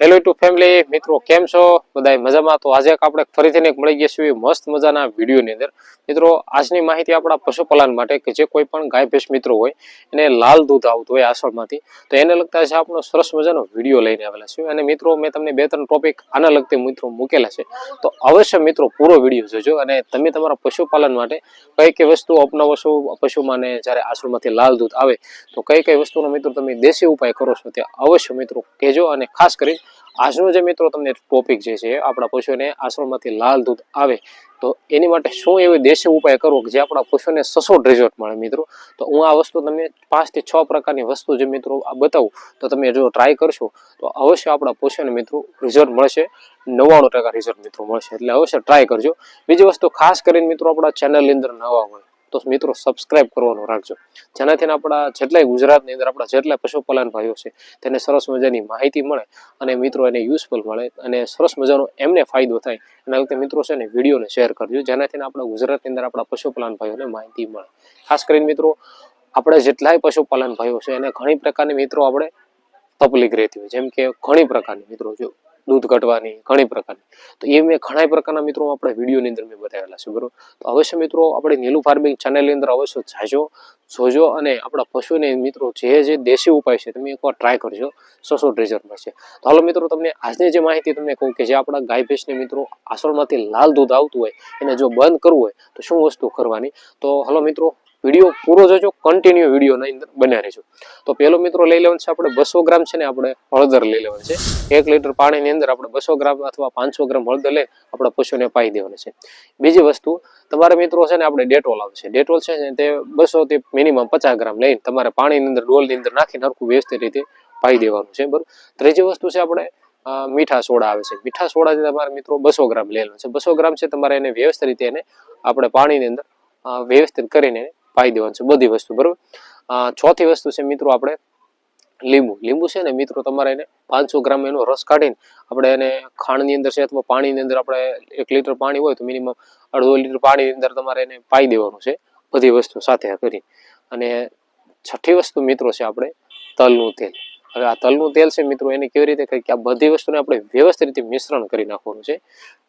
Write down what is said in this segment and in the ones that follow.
Hello two family મિત્રો કેમ છો? બધાય મજામાં? તો આજે આપણે ફરીથી એક મળી ગયા છીએ મસ્ત મજાના વિડીયોની અંદર. મિત્રો, આજની માહિતી આપણા પશુપાલન માટે કે જે કોઈ પણ ગાય ભેંસ મિત્રો હોય, એને લાલ દૂધ આવતું હોય આસળમાંથી, તો એને લગતા છે આપણો સરસ મજાનો વીડિયો લઈને આવેલા છે અને મિત્રો, મેં તમને બે ત્રણ ટોપિક આના લગતી મિત્રો મૂકેલા છે. તો અવશ્ય મિત્રો, પૂરો વીડિયો જોજો અને તમે તમારા પશુપાલન માટે કઈ કઈ વસ્તુ અપનાવો છો પશુમાંને જ્યારે આસળમાંથી લાલ દૂધ આવે, તો કઈ કઈ વસ્તુનો મિત્રો તમે દેશી ઉપાય કરો છો, તે અવશ્ય મિત્રો કહેજો. અને ખાસ કરી આજનો જે મિત્રો તમને ટોપિક જે છે, આપણા પશુને આશ્રમમાંથી લાલ દૂધ આવે, તો એની માટે શું એવો દેશી ઉપાય કરવો કે જે આપણા પશુને સસોટ રિઝલ્ટ મળે મિત્રો? તો હું આ વસ્તુ તમને પાંચથી છ પ્રકારની વસ્તુ જે મિત્રો બતાવું, તો તમે જો ટ્રાય કરશો, તો અવશ્ય આપણા પશુને મિત્રો રિઝલ્ટ મળશે, નવ્વાણું ટકા રિઝલ્ટ મિત્રો મળશે. એટલે અવશ્ય ટ્રાય કરજો. બીજી વસ્તુ, ખાસ કરીને મિત્રો આપણા ચેનલની અંદર નવા હોય તો મિત્રો સબસ્ક્રાઇબ કરવાનું રાખજો. જેનાથી આપણા જેટલાય ગુજરાતની અંદર આપણા જેટલા પશુપાલન ભાઈઓ છે, તેને સરસ મજાની માહિતી મળે અને મિત્રો એને યુઝફુલ મળે અને સરસ મજાનો એમને ફાયદો થાય. એના લીધે મિત્રો છે ને વિડીયોને શેર કરજો, જેનાથી આપણા ગુજરાતની અંદર આપણા પશુપાલન ભાઈઓને માહિતી મળે. ખાસ કરીને મિત્રો, આપણે જેટલાય પશુપાલન ભાઈઓ છે, એને ઘણી પ્રકારની મિત્રો આપણે તકલીફ રહેતી હોય. જેમ કે ઘણી પ્રકારની મિત્રો, જો દૂધ ઘટવાની ઘણી પ્રકારની. તો એ મેં ઘણા પ્રકારના મિત્રો આપણે વિડીયોની અંદર મેં બતાવેલા છે, બરોબર? તો અવશ્ય મિત્રો, આપણે નીલું ફાર્મિંગ ચેનલની અંદર અવશ્ય જાજો, જોજો અને આપણા પશુને મિત્રો જે જે દેશી ઉપાય છે તમે એકવાર ટ્રાય કરજો સસોટ ડ્રેઝરમાં છે. તો હાલો મિત્રો, તમને આજની જે માહિતી તમને કહું કે જે આપણા ગાય ભેંસને મિત્રો આસળમાંથી લાલ દૂધ આવતું હોય, એને જો બંધ કરવું હોય, તો શું વસ્તુ કરવાની? તો હાલો મિત્રો વીડિયો પૂરો જોજો કન્ટિન્યુ વિડીયોના અંદર બન્યા રહેજો. તો પહેલો મિત્રો લઈ લેવાનું છે આપણે બસો ગ્રામ છે ને આપણે હળદર લઈ લેવાનું છે. એક લીટર પાણીની અંદર આપણે બસો ગ્રામ અથવા પાંચસો ગ્રામ હળદર લઈ આપણા પશુને પાઈ દેવાનું છે. બીજી વસ્તુ, તમારા મિત્રો છે ને આપણે ડેટોલ આવશે ડેટોલ છે ને તે બસો થી મિનિમમ પચાસ ગ્રામ લઈને તમારે પાણીની અંદર, ડોલની અંદર નાખીને હરખું વ્યવસ્થિત રીતે પાઈ દેવાનું છે. બરાબર? ત્રીજી વસ્તુ છે આપણે મીઠા સોડા આવે છે. મીઠા સોડા જે તમારે મિત્રો બસો ગ્રામ લેવાનું છે. બસો ગ્રામ છે તમારે એને વ્યવસ્થિત રીતે એને આપણે પાણીની અંદર વ્યવસ્થિત કરીને પાઈ દેવાનું છે બધી વસ્તુ, બરોબર? ચોથી વસ્તુ છે મિત્રો આપણે લીંબુ. લીંબુ છે ને મિત્રો તમારે એને પાંચસો ગ્રામ એનો રસ કાઢીને આપણે એને ખાંડની અંદર છે અથવા પાણીની અંદર આપણે એક લીટર પાણી હોય તો મિનિમમ અડધો લીટર પાણીની અંદર તમારે એને પાઈ દેવાનું છે બધી વસ્તુ સાથે કરી. અને છઠ્ઠી વસ્તુ મિત્રો છે આપણે તલનું તેલ. હવે આ તલનું તેલ છે મિત્રો એને કેવી રીતે કે આ બધી વસ્તુને આપણે વ્યવસ્થિત રીતે મિશ્રણ કરી નાખવાનું છે.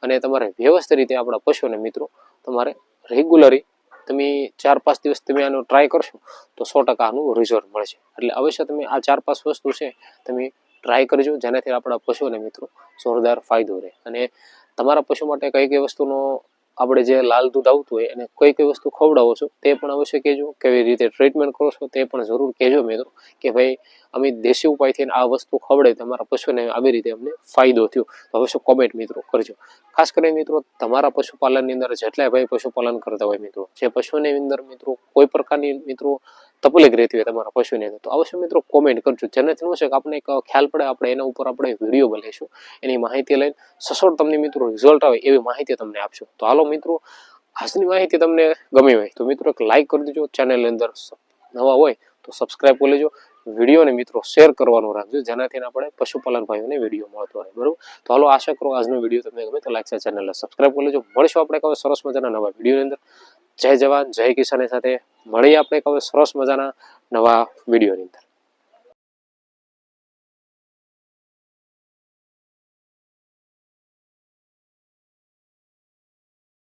અને તમારે વ્યવસ્થિત રીતે આપણા પશુને મિત્રો તમારે રેગ્યુલરી તમે ચાર પાંચ દિવસ તમે આનો ટ્રાય કરશો, તો સો ટકાનું રિઝલ્ટ મળશે. એટલે અવશ્ય તમે આ ચાર પાંચ વસ્તુ છે, તમે ટ્રાય કરજો, જેનાથી આપણા પશુને મિત્રો જોરદાર ફાયદો રહે. અને તમારા પશુ માટે કઈ કઈ વસ્તુનો આપણે જે લાલ દૂધ આવતું હોય અને કઈ કઈ વસ્તુ ખવડાવો છો તે પણ અવશ્ય કહેજો, કેવી રીતે ટ્રીટમેન્ટ કરો છો તે પણ જરૂર કહેજો મિત્રો, કે ભાઈ અમે દેશી ઉપાયથી આ વસ્તુ ખવડાવી તમારા પશુને આવી રીતે અમને ફાયદો થયો. તો અવશ્ય કોમેન્ટ મિત્રો કરજો. ખાસ કરીને મિત્રો તમારા પશુપાલનની અંદર જેટલાય ભાઈ પશુપાલન કરતા હોય મિત્રો, જે પશુની અંદર મિત્રો કોઈ પ્રકારની મિત્રો તકલીફ રહેતી હોય તમારા પશુની અંદર. તો અવશ્ય મિત્રો કોમેન્ટ કરજો. જેનાથી શું છે કે આપણે એક ખ્યાલ પડે, આપણે એના ઉપર આપણે વીડિયો બનાવીશું. એની માહિતી લઈને સસોડ તમને મિત્રો રિઝલ્ટ આવે એવી માહિતી તમને આપશો. તો હાલો મિત્રો, આજની માહિતી તમને ગમી હોય તો મિત્રો એક લાઇક કરી દેજો. ચેનલની અંદર નવા હોય તો સબસ્ક્રાઈબ કરી લેજો. વિડીયોને મિત્રો શેર કરવાનું રાખજો. જેનાથી આપણે પશુપાલન ભાઈઓને વીડિયો મળતો રહે. બરાબર? તો હાલો આશા કરો આજનો વીડિયો તમને ગમે તો લાઈક ચેનલને સબસ્ક્રાઈબ કરી લેજો. મળીશું આપણે કહો સરસ મજાના નવા વિડીયોની અંદર. જય જવાન, જય કિસાનની સાથે. મળીએ આપણે હવે સરસ મજાના નવા વિડીયોની અંદર.